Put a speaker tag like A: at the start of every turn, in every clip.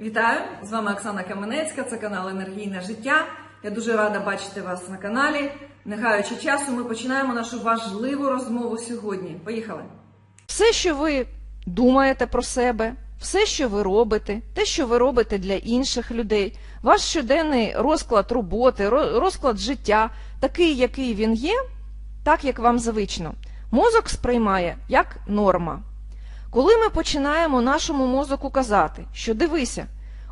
A: Вітаю! З вами Оксана Каменецька, це канал Енергійне життя. Я дуже рада бачити вас на каналі. Не гаючи часу, ми починаємо нашу важливу розмову сьогодні. Поїхали!
B: Все, що ви думаєте про себе, все, що ви робите, те, що ви робите для інших людей, ваш щоденний розклад роботи, розклад життя, такий, який він є, так як вам звично, мозок сприймає як норма. Коли ми починаємо нашому мозоку казати, що дивися,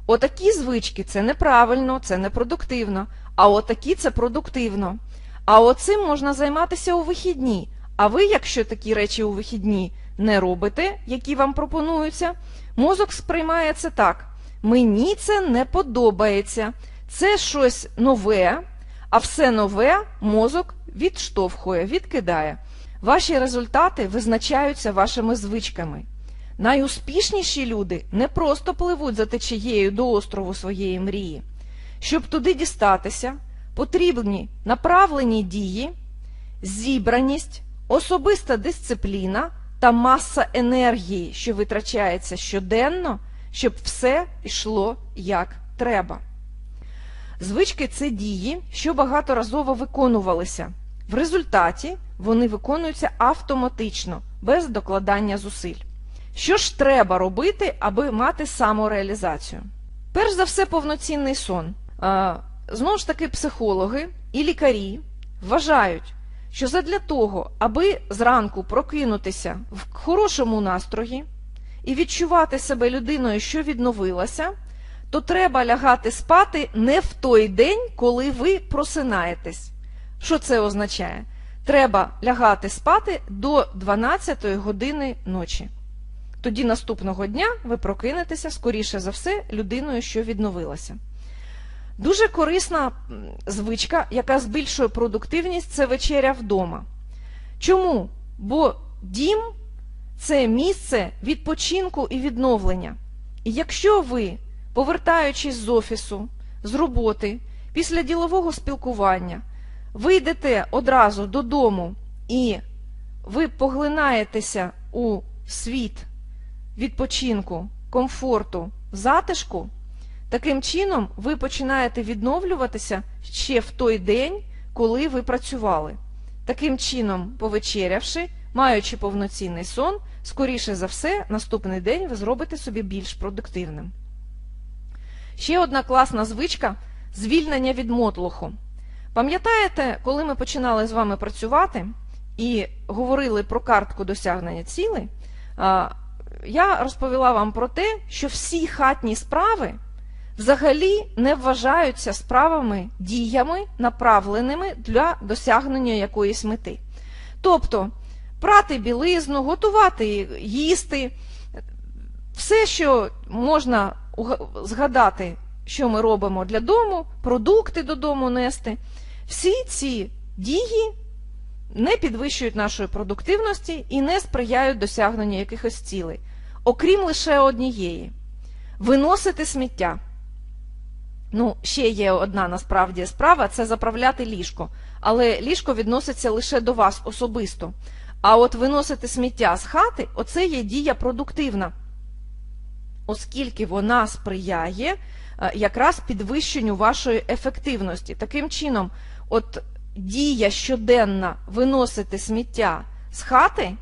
B: отакі звички це неправильно, це непродуктивно, а отакі це продуктивно. А оцим можна займатися у вихідні. А ви, якщо такі речі у вихідні не робите, які вам пропонуються, мозок сприймає це так. Мені це не подобається, це щось нове, а все нове мозок відштовхує, відкидає. Ваші результати визначаються вашими звичками. Найуспішніші люди не просто пливуть за течією до острову своєї мрії. Щоб туди дістатися, потрібні направлені дії, зібраність, особиста дисципліна та маса енергії, що витрачається щоденно, щоб все йшло як треба. Звички це дії, що багаторазово виконувалися. В результаті вони виконуються автоматично, без докладання зусиль. Що ж треба робити, аби мати самореалізацію? Перш за все, повноцінний сон. Знову ж таки, психологи і лікарі вважають, що задля того, аби зранку прокинутися в хорошому настрої і відчувати себе людиною, що відновилася, то треба лягати спати не в той день, коли ви просинаєтесь. Що це означає? Треба лягати спати до 12 години ночі. Тоді наступного дня ви прокинетеся, скоріше за все, людиною, що відновилася. Дуже корисна звичка, яка збільшує продуктивність, це вечеря вдома. Чому? Бо дім це місце відпочинку і відновлення. І якщо ви, повертаючись з офісу, з роботи, після ділового спілкування, вийдете одразу додому і ви поглинаєтеся у світ відпочинку, комфорту, затишку, таким чином ви починаєте відновлюватися ще в той день, коли ви працювали. Таким чином, повечерявши, маючи повноцінний сон, скоріше за все, наступний день ви зробите собі більш продуктивним. Ще одна класна звичка звільнення від мотлуху. Пам'ятаєте, коли ми починали з вами працювати і говорили про картку досягнення цілей, я розповіла вам про те, що всі хатні справи взагалі не вважаються справами, діями, направленими для досягнення якоїсь мети. Тобто прати білизну, готувати їсти, все, що можна згадати, що ми робимо для дому, продукти додому нести, всі ці дії не підвищують нашої продуктивності і не сприяють досягненню якихось цілей, окрім лише однієї виносити сміття. Ну, ще є одна насправді справа це заправляти ліжко. Але ліжко відноситься лише до вас особисто. А от виносити сміття з хати оце є дія продуктивна, оскільки вона сприяє е, якраз підвищенню вашої ефективності. Таким чином, от дія щоденна виносити сміття з хати,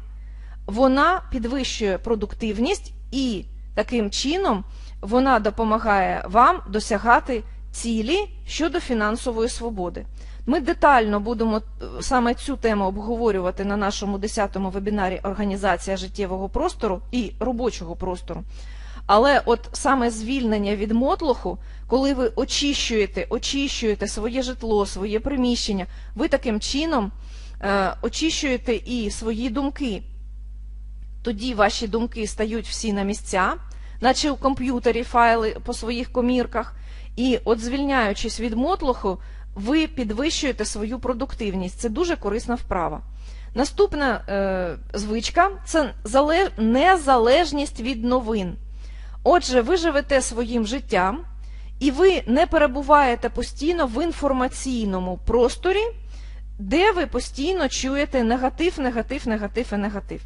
B: вона підвищує продуктивність і таким чином вона допомагає вам досягати цілі щодо фінансової свободи. Ми детально будемо е, саме цю тему обговорювати на нашому 10-му вебінарі Організація життєвого простору і робочого простору. Але от саме звільнення від мотлоху, коли ви очищуєте, очищуєте своє житло, своє приміщення, ви таким чином е, очищуєте і свої думки. Тоді ваші думки стають всі на місця, наче у комп'ютері файли по своїх комірках. І от звільняючись від мотлоху, ви підвищуєте свою продуктивність. Це дуже корисна вправа. Наступна е, звичка це залеж... незалежність від новин. Отже, ви живете своїм життям, і ви не перебуваєте постійно в інформаційному просторі, де ви постійно чуєте негатив, негатив, негатив і негатив.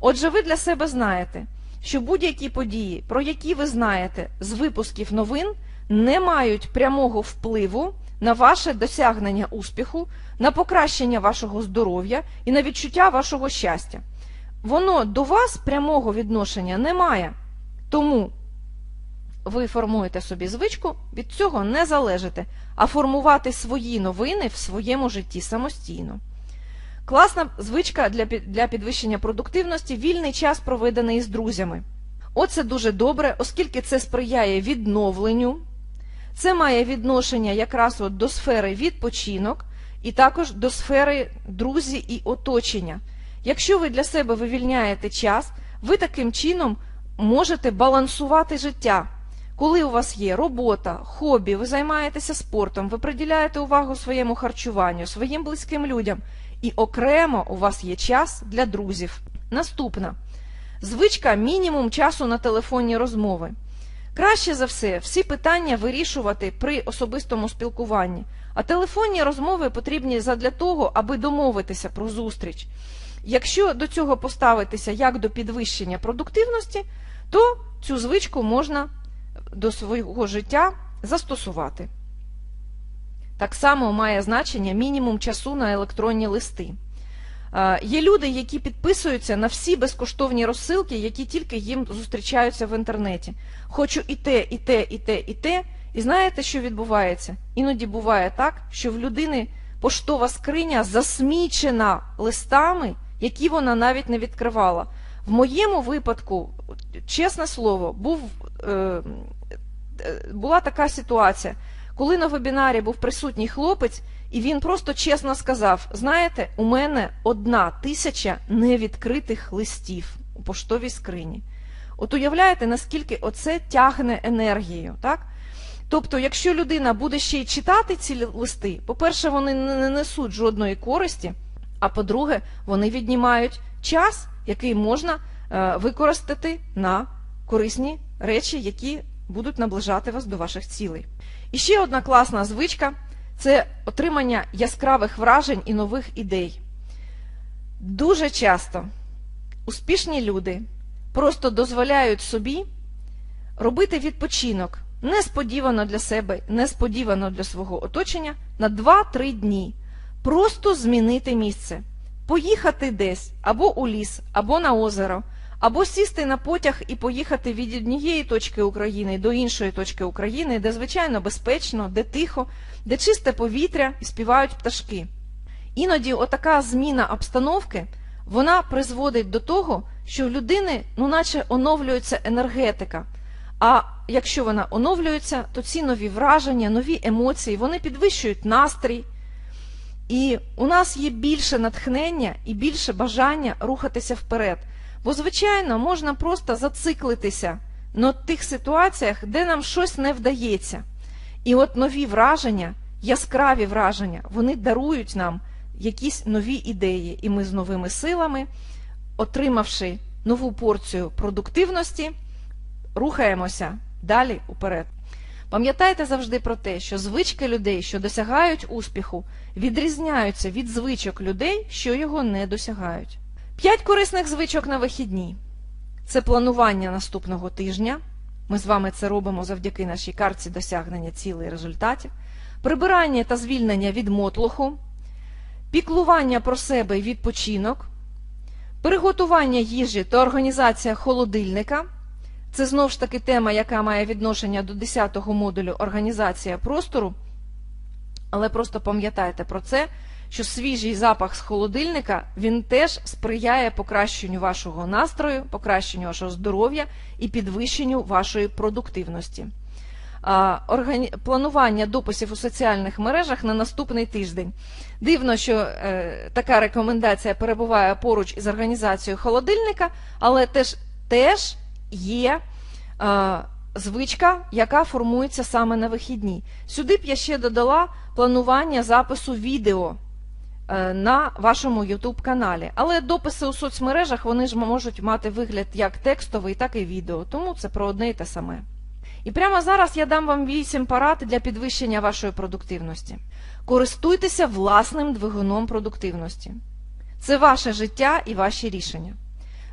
B: Отже, ви для себе знаєте, що будь-які події, про які ви знаєте з випусків новин, не мають прямого впливу на ваше досягнення успіху, на покращення вашого здоров'я і на відчуття вашого щастя. Воно до вас прямого відношення не має. Тому ви формуєте собі звичку, від цього не залежите, а формувати свої новини в своєму житті самостійно. Класна звичка для, для підвищення продуктивності вільний час проведений з друзями. Оце дуже добре, оскільки це сприяє відновленню. Це має відношення якраз от до сфери відпочинок і також до сфери друзі і оточення. Якщо ви для себе вивільняєте час, ви таким чином можете балансувати життя. Коли у вас є робота, хобі, ви займаєтеся спортом, ви приділяєте увагу своєму харчуванню, своїм близьким людям, і окремо у вас є час для друзів. Наступна звичка мінімум часу на телефонні розмови. Краще за все, всі питання вирішувати при особистому спілкуванні, а телефонні розмови потрібні задля того, аби домовитися про зустріч. Якщо до цього поставитися як до підвищення продуктивності, то цю звичку можна до свого життя застосувати. Так само має значення мінімум часу на електронні листи. Е, Є люди, які підписуються на всі безкоштовні розсилки, які тільки їм зустрічаються в інтернеті. Хочу і те, і те, і те, і те. І знаєте, що відбувається? Іноді буває так, що в людини поштова скриня засмічена листами, які вона навіть не відкривала. В моєму випадку, чесне слово, був, е, е, була така ситуація, коли на вебінарі був присутній хлопець, і він просто чесно сказав: знаєте, у мене одна тисяча невідкритих листів у поштовій скрині. От уявляєте, наскільки оце тягне енергію, так? Тобто, якщо людина буде ще й читати ці листи, по-перше, вони не несуть жодної користі, а по-друге, вони віднімають час, який можна е, використати на корисні речі, які будуть наближати вас до ваших цілей. І ще одна класна звичка це отримання яскравих вражень і нових ідей. Дуже часто успішні люди просто дозволяють собі робити відпочинок несподівано для себе, несподівано для свого оточення на 2-3 дні. Просто змінити місце, поїхати десь або у ліс, або на озеро, або сісти на потяг і поїхати від однієї точки України до іншої точки України, де звичайно безпечно, де тихо, де чисте повітря і співають пташки. Іноді отака зміна обстановки вона призводить до того, що в людини ну наче оновлюється енергетика. А якщо вона оновлюється, то ці нові враження, нові емоції, вони підвищують настрій. І у нас є більше натхнення і більше бажання рухатися вперед. Бо, звичайно, можна просто зациклитися на тих ситуаціях, де нам щось не вдається. І от нові враження, яскраві враження, вони дарують нам якісь нові ідеї. І ми з новими силами, отримавши нову порцію продуктивності, рухаємося далі уперед. Пам'ятайте завжди про те, що звички людей, що досягають успіху, відрізняються від звичок людей, що його не досягають. П'ять корисних звичок на вихідні це планування наступного тижня. Ми з вами це робимо завдяки нашій карті досягнення цілей і результатів, прибирання та звільнення від мотлуху, піклування про себе і відпочинок, приготування їжі та організація холодильника. Це знову ж таки тема, яка має відношення до 10-го модулю організація простору. Але просто пам'ятайте про це, що свіжий запах з холодильника він теж сприяє покращенню вашого настрою, покращенню вашого здоров'я і підвищенню вашої продуктивності. Планування дописів у соціальних мережах на наступний тиждень. Дивно, що е, така рекомендація перебуває поруч із організацією холодильника, але теж, теж є е, звичка, яка формується саме на вихідні. Сюди б я ще додала планування запису відео на вашому YouTube каналі. Але дописи у соцмережах вони ж можуть мати вигляд як текстовий, так і відео, тому це про одне і те саме. І прямо зараз я дам вам 8 порад для підвищення вашої продуктивності. Користуйтеся власним двигуном продуктивності. Це ваше життя і ваші рішення.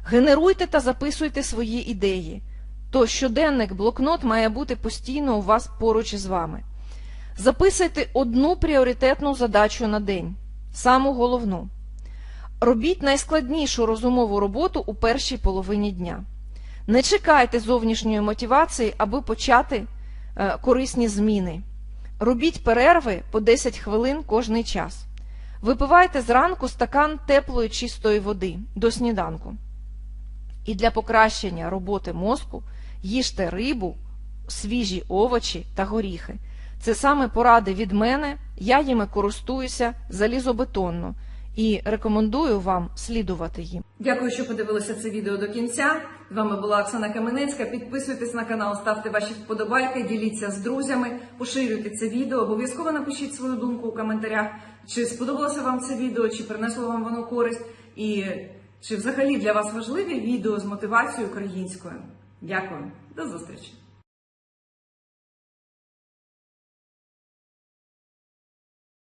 B: Генеруйте та записуйте свої ідеї. То щоденник, блокнот має бути постійно у вас поруч із вами. Записуйте одну пріоритетну задачу на день, саму головну. Робіть найскладнішу розумову роботу у першій половині дня. Не чекайте зовнішньої мотивації, аби почати е, корисні зміни. Робіть перерви по 10 хвилин кожний час. Випивайте зранку стакан теплої чистої води до сніданку. І для покращення роботи мозку їжте рибу, свіжі овочі та горіхи. Це саме поради від мене, я їми користуюся залізобетонно і рекомендую вам слідувати їм.
A: Дякую, що подивилися це відео до кінця. З вами була Оксана Каменецька. Підписуйтесь на канал, ставте ваші вподобайки, діліться з друзями, поширюйте це відео. Обов'язково напишіть свою думку у коментарях, чи сподобалося вам це відео, чи принесло вам воно користь, і чи взагалі для вас важливі відео з мотивацією українською. Дякую, до зустрічі!